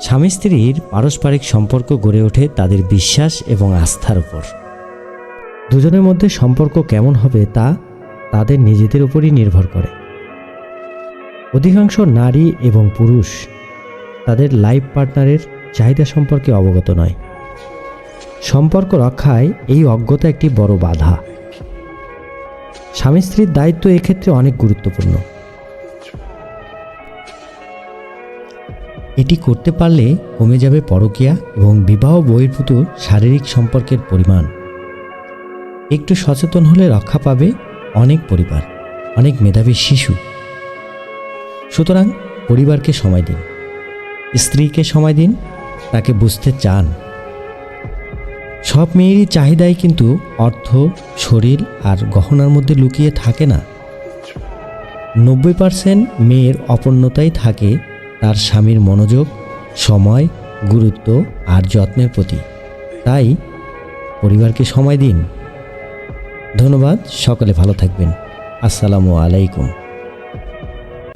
স্বামী স্ত্রীর পারস্পরিক সম্পর্ক গড়ে ওঠে তাদের বিশ্বাস এবং আস্থার উপর। দুজনের মধ্যে সম্পর্ক কেমন হবে তা তাদের নিজেদের উপরই নির্ভর করে। অধিকাংশ নারী এবং পুরুষ তাদের লাইফ পার্টনারের চাহিদা সম্পর্কে অবগত নয়। সম্পর্ক রক্ষায় এই অজ্ঞতা একটি বড় বাধা। স্বামী স্ত্রীর দায়িত্ব এক্ষেত্রে অনেক গুরুত্বপূর্ণ। এটি করতে পারলে কমে যাবে পরকীয়া এবং বিবাহ বহির্ভূত শারীরিক সম্পর্কের পরিমাণ। একটু সচেতন হলে রক্ষা পাবে অনেক পরিবার, অনেক মেধাবী শিশু। সুতরাং পরিবারকে সময় দিন, স্ত্রীকে সময় দিন, তাকে বুঝতে চান। সব মেয়েরই চাহিদাই কিন্তু অর্থ, শরীর আর গহনার মধ্যে লুকিয়ে থাকে না। নব্বই পার্সেন্ট মেয়ের অপূর্ণতাই থাকে তার স্বামীর মনোযোগ, সময়, গুরুত্ব আর যত্নের প্রতি। তাই পরিবারকে সময় দিন। ধন্যবাদ, সকলে ভালো থাকবেন। আসসালামু আলাইকুম।